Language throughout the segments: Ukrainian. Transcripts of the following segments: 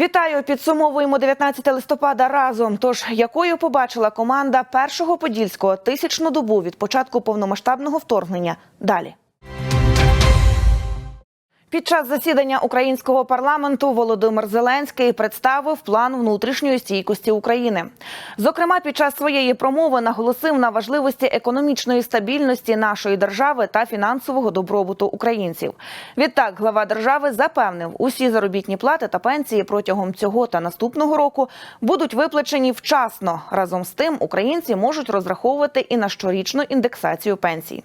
Вітаю! Підсумовуємо 19 листопада разом. Тож якою побачила команда першого подільського тисячну добу від початку повномасштабного вторгнення? Далі. Під час засідання українського парламенту Володимир Зеленський представив план внутрішньої стійкості України. Зокрема, під час своєї промови наголосив на важливості економічної стабільності нашої держави та фінансового добробуту українців. Відтак, глава держави запевнив, усі заробітні плати та пенсії протягом цього та наступного року будуть виплачені вчасно. Разом з тим, українці можуть розраховувати і на щорічну індексацію пенсій.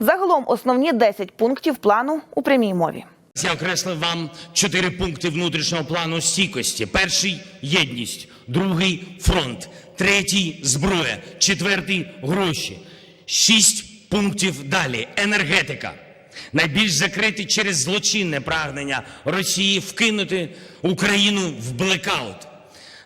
Загалом основні 10 пунктів плану у прямій мові. Я окреслив вам чотири пункти внутрішнього плану стійкості. Перший єдність, другий фронт, третій зброя, четвертий гроші. Шість пунктів далі. Енергетика. Найбільш закритий через злочинне прагнення Росії вкинути Україну в блекаут.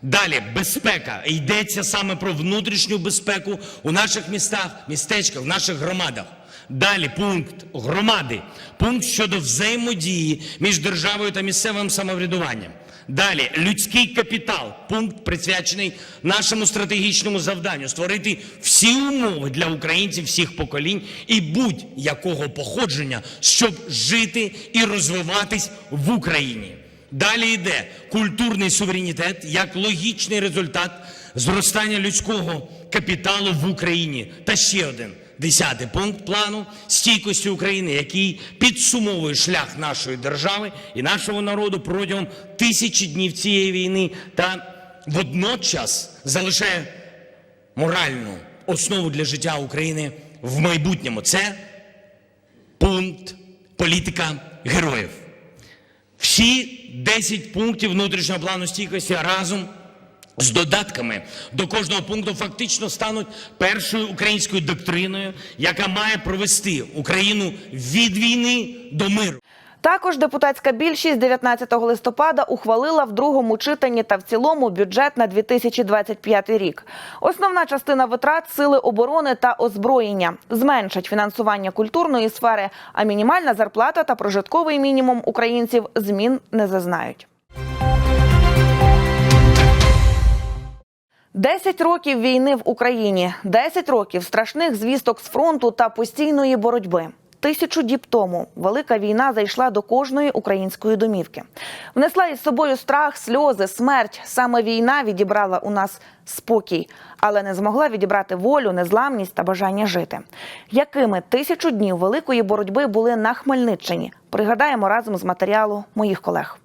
Далі безпека. Йдеться саме про внутрішню безпеку у наших містах, містечках, в наших громадах. Далі пункт громади, пункт щодо взаємодії між державою та місцевим самоврядуванням. Далі людський капітал, пункт присвячений нашому стратегічному завданню створити всі умови для українців всіх поколінь і будь-якого походження, щоб жити і розвиватись в Україні. Далі йде культурний суверенітет як логічний результат зростання людського капіталу в Україні. Та ще один десятий пункт плану стійкості України, який підсумовує шлях нашої держави і нашого народу протягом тисячі днів цієї війни та водночас залишає моральну основу для життя України в майбутньому. Це пункт політика героїв. Всі 10 пунктів внутрішнього плану стійкості разом з додатками до кожного пункту фактично стануть першою українською доктриною, яка має провести Україну від війни до миру. Також депутатська більшість 19 листопада ухвалила в другому читанні та в цілому бюджет на 2025 рік. Основна частина витрат сили оборони та озброєння зменшать фінансування культурної сфери, а мінімальна зарплата та прожитковий мінімум українців змін не зазнають. Десять років війни в Україні, 10 років страшних звісток з фронту та постійної боротьби. Тисячу діб тому велика війна зайшла до кожної української домівки. Внесла із собою страх, сльози, смерть. Саме війна відібрала у нас спокій, але не змогла відібрати волю, незламність та бажання жити. Якими тисячу днів великої боротьби були на Хмельниччині? Пригадаємо разом з матеріалу моїх колег.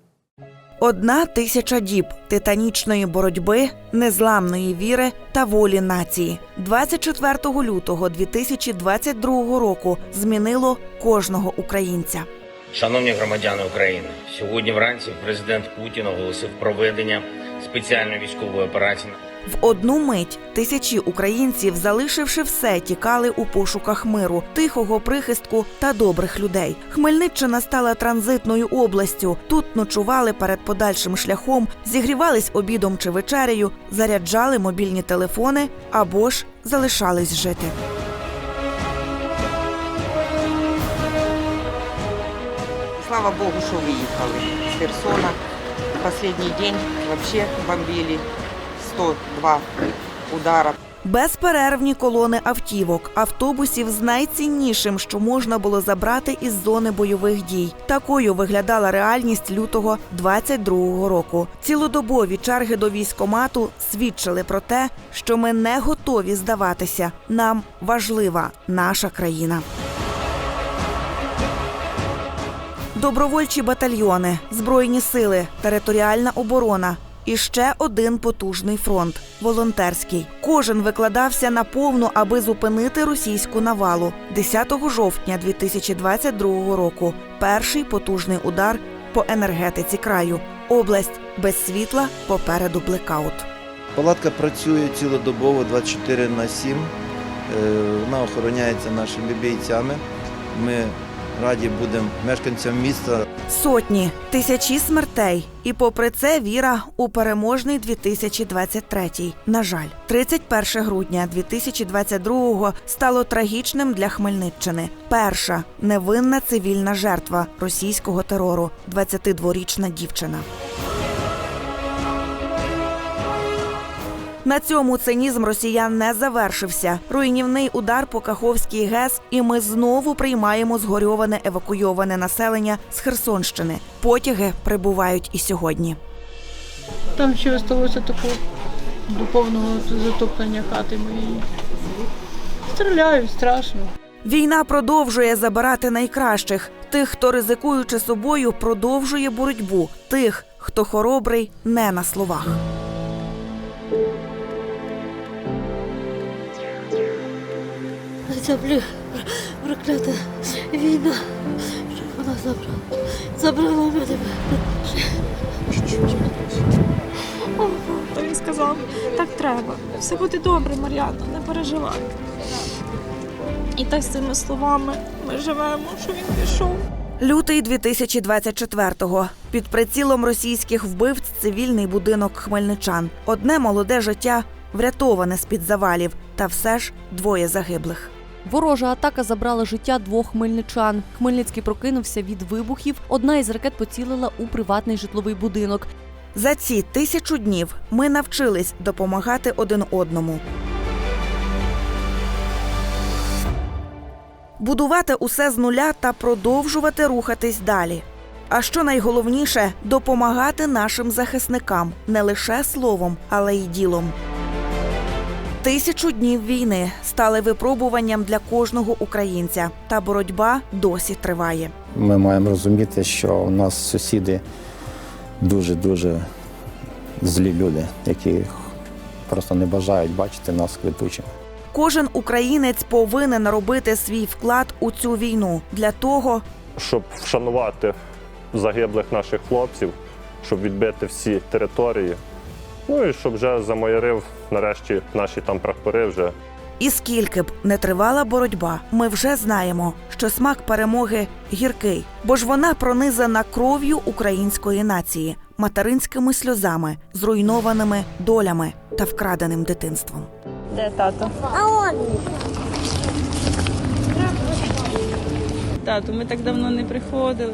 Одна тисяча діб титанічної боротьби, незламної віри та волі нації. 24 лютого 2022 року змінило кожного українця. Шановні громадяни України, сьогодні вранці президент Путін оголосив проведення спеціальної військової операції В одну мить тисячі українців, залишивши все, тікали у пошуках миру, тихого прихистку та добрих людей. Хмельниччина стала транзитною областю. Тут ночували перед подальшим шляхом, зігрівались обідом чи вечерею, заряджали мобільні телефони або ж залишались жити. Слава Богу, что выехали с Херсона. Последний день вообще бомбили 102 удара. Безперервні колони автівок, автобусів з найціннішим, що можна було забрати із зони бойових дій. Такою виглядала реальність лютого 22-го року. Цілодобові черги до військомату свідчили про те, що ми не готові здаватися. Нам важлива наша країна. Добровольчі батальйони, збройні сили, територіальна оборона. І ще один потужний фронт волонтерський. Кожен викладався на повну, аби зупинити російську навалу. 10 жовтня 2022 року. Перший потужний удар по енергетиці краю. Область без світла попереду блекаут. Палатка працює цілодобово 24 на 7. Е, Вона охороняється нашими бійцями. Ми раді будемо мешканцям міста Сотні, тисячі смертей. І попри це віра у переможний 2023. На жаль, 31 грудня 2022 стало трагічним для Хмельниччини. Перша невинна цивільна жертва російського терору 22-річна дівчина. На цьому цинізм росіян не завершився. Руйнівний удар по Каховській ГЕС, і ми знову приймаємо згорьоване евакуйоване населення з Херсонщини. Потяги прибувають і сьогодні. Там ще залишилося такого до повного затоплення хати моєї. Стріляють страшно. Війна продовжує забирати найкращих тих, хто ризикуючи собою, продовжує боротьбу, тих, хто хоробрий не на словах. Ця проклята війна, щоб вона забрала, забрала мене. Він сказав, так треба. Все буде добре, Мар'яна, не переживай. І так з цими словами ми живемо, що він пішов. Лютий 2024-го. Під прицілом російських вбивць цивільний будинок хмельничан. Одне молоде життя врятоване з-під завалів, та все ж двоє загиблих. Ворожа атака забрала життя двох хмельничан. Хмельницький прокинувся від вибухів. Одна із ракет поцілила у приватний житловий будинок. За ці тисячу днів ми навчились допомагати один одному. Будувати усе з нуля та продовжувати рухатись далі. А що найголовніше допомагати нашим захисникам не лише словом, але й ділом. Тисячу днів війни стали випробуванням для кожного українця, та боротьба досі триває. Ми маємо розуміти, що у нас сусіди дуже-дуже злі люди, які просто не бажають бачити нас квітучими. Кожен українець повинен робити свій вклад у цю війну для того, щоб вшанувати загиблих наших хлопців, щоб відбити всі території. Ну і щоб вже замоярив нарешті наші там прапори вже і скільки б не тривала боротьба, ми вже знаємо, що смак перемоги гіркий, бо ж вона пронизана кров'ю української нації, материнськими сльозами, зруйнованими долями та вкраденим дитинством. Де тато? Тату, ми так давно не приходили.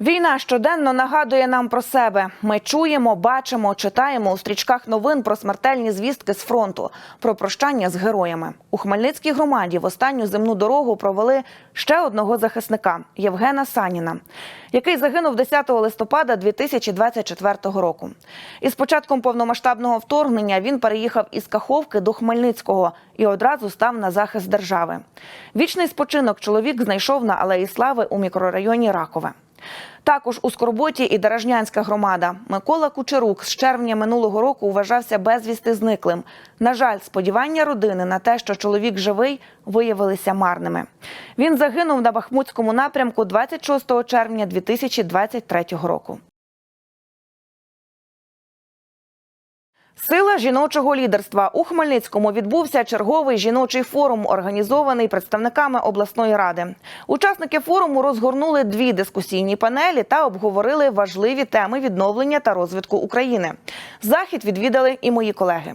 Війна щоденно нагадує нам про себе. Ми чуємо, бачимо, читаємо у стрічках новин про смертельні звістки з фронту, про прощання з героями. У Хмельницькій громаді в останню земну дорогу провели ще одного захисника Євгена Саніна, який загинув 10 листопада 2024 року. Із початком повномасштабного вторгнення він переїхав із Каховки до Хмельницького і одразу став на захист держави. Вічний спочинок чоловік знайшов на Алеї Слави у мікрорайоні Ракове. Також у Скорботі і Дорожнянська громада Микола Кучерук з червня минулого року вважався безвісти зниклим. На жаль, сподівання родини на те, що чоловік живий, виявилися марними. Він загинув на Бахмутському напрямку 26 червня 2023 року. Сила жіночого лідерства у Хмельницькому відбувся черговий жіночий форум, організований представниками обласної ради. Учасники форуму розгорнули дві дискусійні панелі та обговорили важливі теми відновлення та розвитку України. Захід відвідали і мої колеги.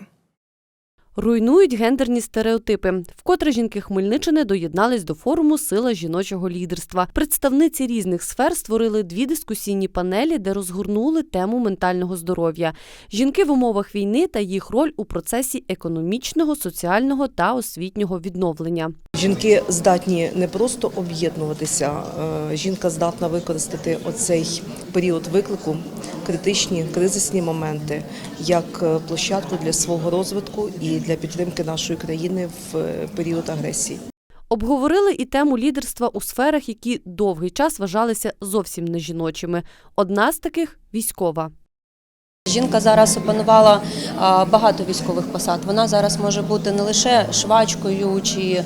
Руйнують гендерні стереотипи. Вкотре жінки Хмельниччини доєднались до форуму Сила жіночого лідерства. Представниці різних сфер створили дві дискусійні панелі, де розгорнули тему ментального здоров'я. Жінки в умовах війни та їх роль у процесі економічного, соціального та освітнього відновлення. Жінки здатні не просто об'єднуватися, е, жінка здатна використати оцей період виклику, критичні кризисні моменти, як е, площадку для свого розвитку і для підтримки нашої країни в е, період агресії. Обговорили і тему лідерства у сферах, які довгий час вважалися зовсім не жіночими. Одна з таких військова. Жінка зараз опанувала багато військових посад. Вона зараз може бути не лише швачкою чи е,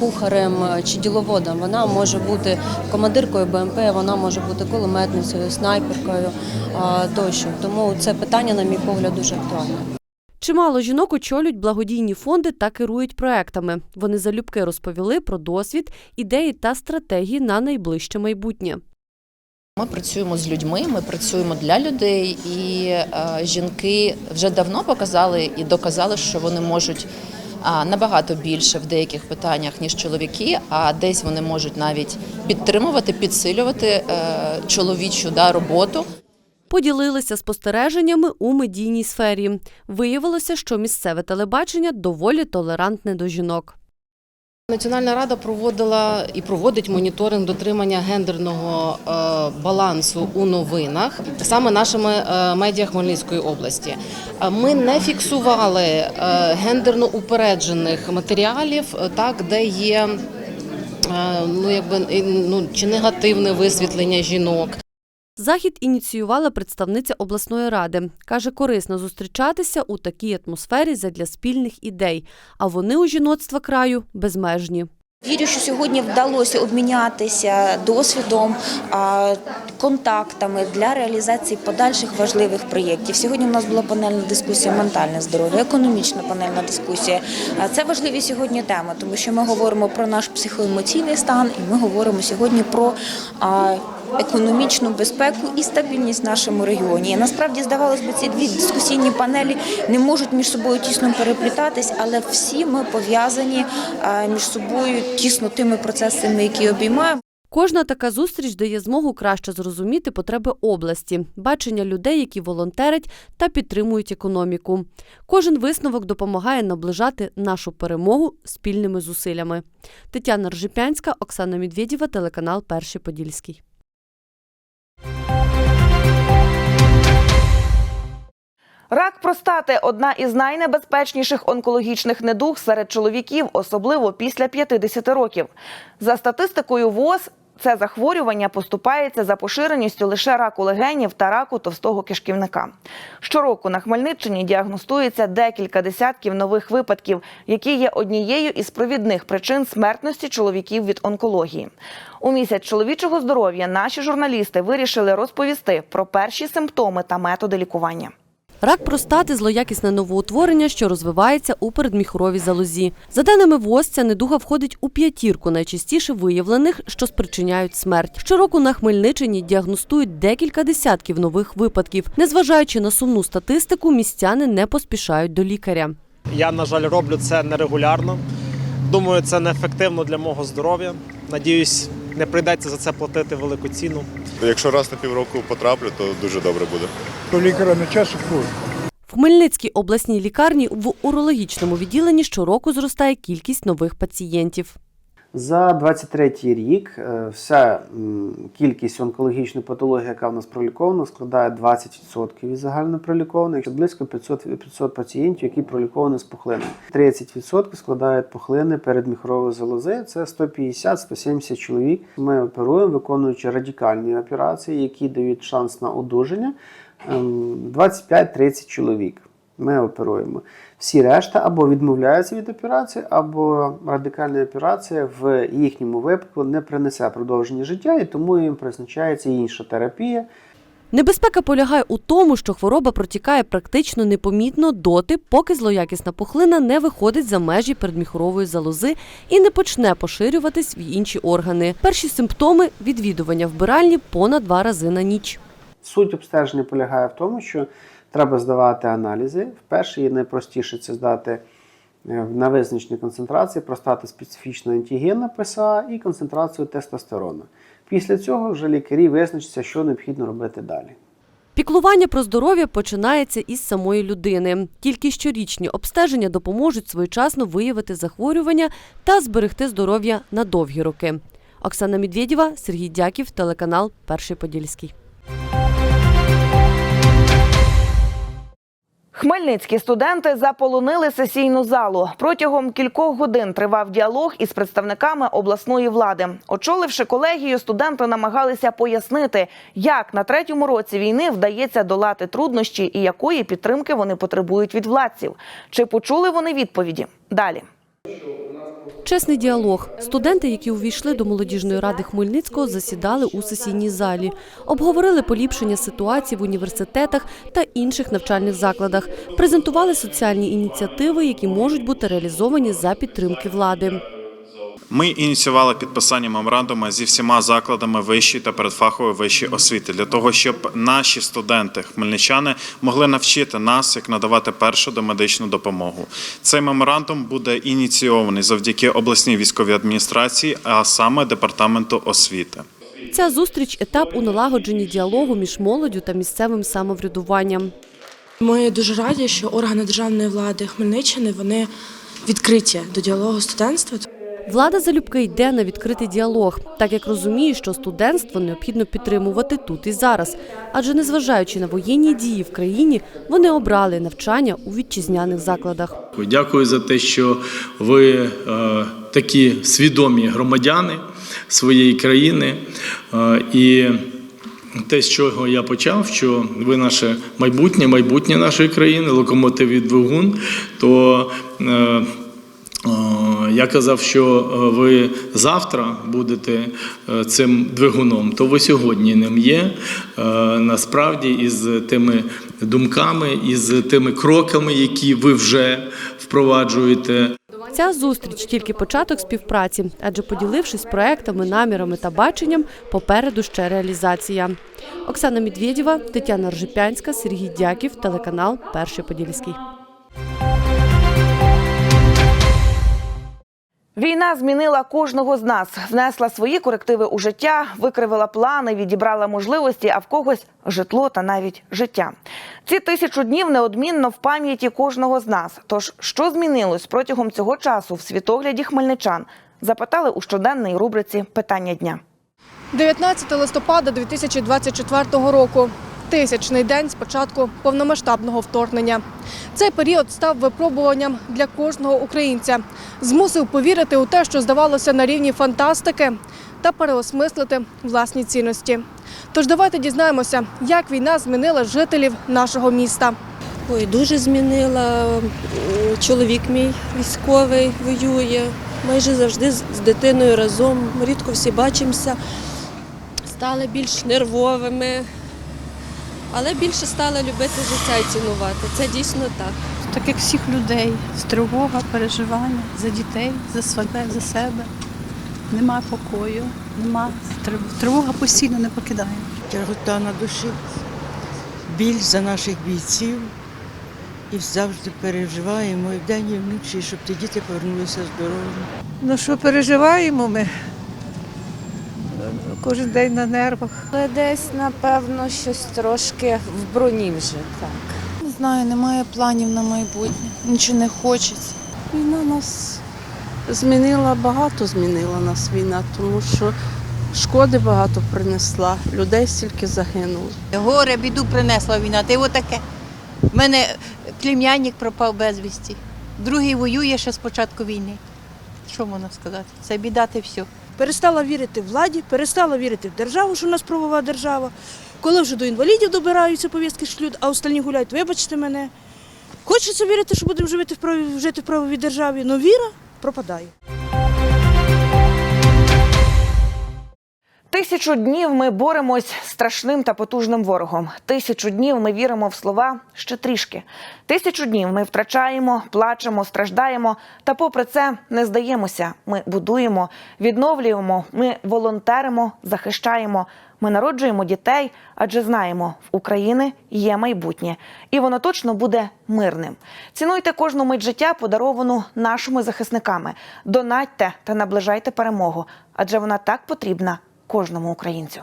кухарем е, чи діловодом. Вона може бути командиркою БМП, вона може бути кулеметницею, снайперкою тощо. Тому це питання, на мій погляд, дуже актуальне. Чимало жінок очолюють благодійні фонди та керують проектами. Вони залюбки розповіли про досвід, ідеї та стратегії на найближче майбутнє. Ми працюємо з людьми, ми працюємо для людей, і е, жінки вже давно показали і доказали, що вони можуть набагато більше в деяких питаннях, ніж чоловіки, а десь вони можуть навіть підтримувати, підсилювати е, чоловічу да, роботу. Поділилися спостереженнями у медійній сфері. Виявилося, що місцеве телебачення доволі толерантне до жінок. Національна рада проводила і проводить моніторинг дотримання гендерного е, балансу у новинах саме нашими е, медіа Хмельницької області. Е, Ми не фіксували гендерно упереджених матеріалів, так де є ну якби ну чи негативне висвітлення жінок. Захід ініціювала представниця обласної ради. Каже, корисно зустрічатися у такій атмосфері задля спільних ідей, а вони у жіноцтва краю безмежні. Вірю, що сьогодні вдалося обмінятися досвідом, контактами для реалізації подальших важливих проєктів. Сьогодні у нас була панельна дискусія ментальне здоров'я, економічна панельна дискусія. Це важливі сьогодні теми, тому що ми говоримо про наш психоемоційний стан, і ми говоримо сьогодні про економічну безпеку і стабільність в нашому регіоні. І насправді здавалось би, ці дві дискусійні панелі не можуть між собою тісно переплітатись, але всі ми пов'язані між собою тісно тими процесами, які обіймаємо. Кожна така зустріч дає змогу краще зрозуміти потреби області, бачення людей, які волонтерять та підтримують економіку. Кожен висновок допомагає наближати нашу перемогу спільними зусиллями. Тетяна Ржипянська, Оксана Медведєва, телеканал Перший Подільський. Рак простати одна із найнебезпечніших онкологічних недуг серед чоловіків, особливо після 50 років. За статистикою ВОЗ, це захворювання поступається за поширеністю лише раку легенів та раку товстого кишківника. Щороку на Хмельниччині діагностується декілька десятків нових випадків, які є однією із провідних причин смертності чоловіків від онкології. У місяць чоловічого здоров'я наші журналісти вирішили розповісти про перші симптоми та методи лікування. Рак простати злоякісне новоутворення, що розвивається у передміхоровій залозі. За даними ВОЗ, ця недуга входить у п'ятірку найчастіше виявлених, що спричиняють смерть. Щороку на Хмельниччині діагностують декілька десятків нових випадків. Незважаючи на сумну статистику, містяни не поспішають до лікаря. Я, на жаль, роблю це нерегулярно. Думаю, це неефективно для мого здоров'я. Надіюсь, не прийдеться за це платити велику ціну. Якщо раз на півроку потраплю, то дуже добре буде. До лікаря не часу ходить. В Хмельницькій обласній лікарні в урологічному відділенні щороку зростає кількість нових пацієнтів. За 23 рік е, вся кількість онкологічної патології, яка в нас пролікована, складає 20% від загально пролікованих, близько 500, 500 пацієнтів, які проліковані з пухлинами. 30% складають пухлини передміхрової залози. Це 150-170 чоловік. Ми оперуємо, виконуючи радикальні операції, які дають шанс на одужання. ем, 25-30 чоловік. Ми оперуємо. Всі решта або відмовляються від операції, або радикальна операція в їхньому випадку не принесе продовження життя, і тому їм призначається інша терапія. Небезпека полягає у тому, що хвороба протікає практично непомітно доти, поки злоякісна пухлина не виходить за межі передміхорової залози і не почне поширюватись в інші органи. Перші симптоми відвідування вбиральні понад два рази на ніч. Суть обстеження полягає в тому, що треба здавати аналізи. Вперше і найпростіше це здати е, на визначені концентрації, простати специфічна антигенна ПСА і концентрацію тестостерону. Після цього вже лікарі визначаться, що необхідно робити далі. Піклування про здоров'я починається із самої людини. Тільки щорічні обстеження допоможуть своєчасно виявити захворювання та зберегти здоров'я на довгі роки. Оксана Медведєва, Сергій Дяків, телеканал Перший Подільський. Хмельницькі студенти заполонили сесійну залу. Протягом кількох годин тривав діалог із представниками обласної влади. Очоливши колегію, студенти намагалися пояснити, як на третьому році війни вдається долати труднощі і якої підтримки вони потребують від владців. Чи почули вони відповіді? Далі. Чесний діалог. Студенти, які увійшли до молодіжної ради Хмельницького, засідали у сесійній залі, обговорили поліпшення ситуації в університетах та інших навчальних закладах, презентували соціальні ініціативи, які можуть бути реалізовані за підтримки влади. Ми ініціювали підписання меморандуму зі всіма закладами вищої та передфахової вищої освіти для того, щоб наші студенти, хмельничани, могли навчити нас, як надавати першу домедичну допомогу. Цей меморандум буде ініційований завдяки обласній військовій адміністрації, а саме департаменту освіти. Ця зустріч етап у налагодженні діалогу між молоддю та місцевим самоврядуванням. Ми дуже раді, що органи державної влади Хмельниччини вони відкриті до діалогу студентства. Влада залюбки йде на відкритий діалог, так як розуміє, що студентство необхідно підтримувати тут і зараз. Адже незважаючи на воєнні дії в країні, вони обрали навчання у вітчизняних закладах. Дякую за те, що ви е, такі свідомі громадяни своєї країни. Е, і те, з чого я почав, що ви наше майбутнє, майбутнє нашої країни, локомотив і двигун, то е, я казав, що е, ви завтра будете е, цим двигуном, то ви сьогодні ним є. Е, Насправді, із тими думками, із тими кроками, які ви вже впроваджуєте. Ця зустріч тільки початок співпраці, адже поділившись проектами, намірами та баченням, попереду ще реалізація. Оксана Медведєва, Тетяна Ржепянська, Сергій Дяків, телеканал Перший Подільський. Війна змінила кожного з нас, внесла свої корективи у життя, викривила плани, відібрала можливості, а в когось житло та навіть життя. Ці тисячу днів неодмінно в пам'яті кожного з нас. Тож, що змінилось протягом цього часу в світогляді хмельничан? Запитали у щоденній рубриці Питання дня. 19 листопада 2024 року. Тисячний день з початку повномасштабного вторгнення. Цей період став випробуванням для кожного українця, змусив повірити у те, що здавалося на рівні фантастики, та переосмислити власні цінності. Тож давайте дізнаємося, як війна змінила жителів нашого міста. Ой, дуже змінила. Чоловік мій військовий воює. Майже завжди з дитиною разом. Рідко всі бачимося. Стали більш нервовими, але більше стали любити життя і цінувати. Це дійсно так. Так як всіх людей, тривога, переживання за дітей, за себе, за себе. Нема покою, нема тривога постійно не покидає. Тягота на душі, біль за наших бійців. І завжди переживаємо і вдень, і вночі, щоб ті діти повернулися здоровими. Ну що переживаємо ми? Кожен день на нервах. Але десь, напевно, щось трошки в броні вже так. Не знаю, немає планів на майбутнє, нічого не хочеться. Війна нас змінила, багато змінила нас війна, тому що шкоди багато принесла, людей стільки загинуло. Горе, біду принесла війна. Ти отаке. У мене племянник пропав безвісті. Другий воює ще з початку війни. Що можна сказати? Це біда, ти все. Перестала вірити владі, перестала вірити в державу, що у нас правова держава. Коли вже до інвалідів добираються повістки шлюд, а останні гуляють, вибачте мене. Хочеться вірити, що будемо в жити в правовій державі, але віра пропадає. Тисячу днів ми боремось з страшним та потужним ворогом. Тисячу днів ми віримо в слова ще трішки. Тисячу днів ми втрачаємо, плачемо, страждаємо. Та попри це не здаємося. Ми будуємо, відновлюємо, ми волонтеримо, захищаємо. Ми народжуємо дітей, адже знаємо, в України є майбутнє, і воно точно буде мирним. Цінуйте кожну мить життя, подаровану нашими захисниками. Донатьте та наближайте перемогу, адже вона так потрібна кожному українцю.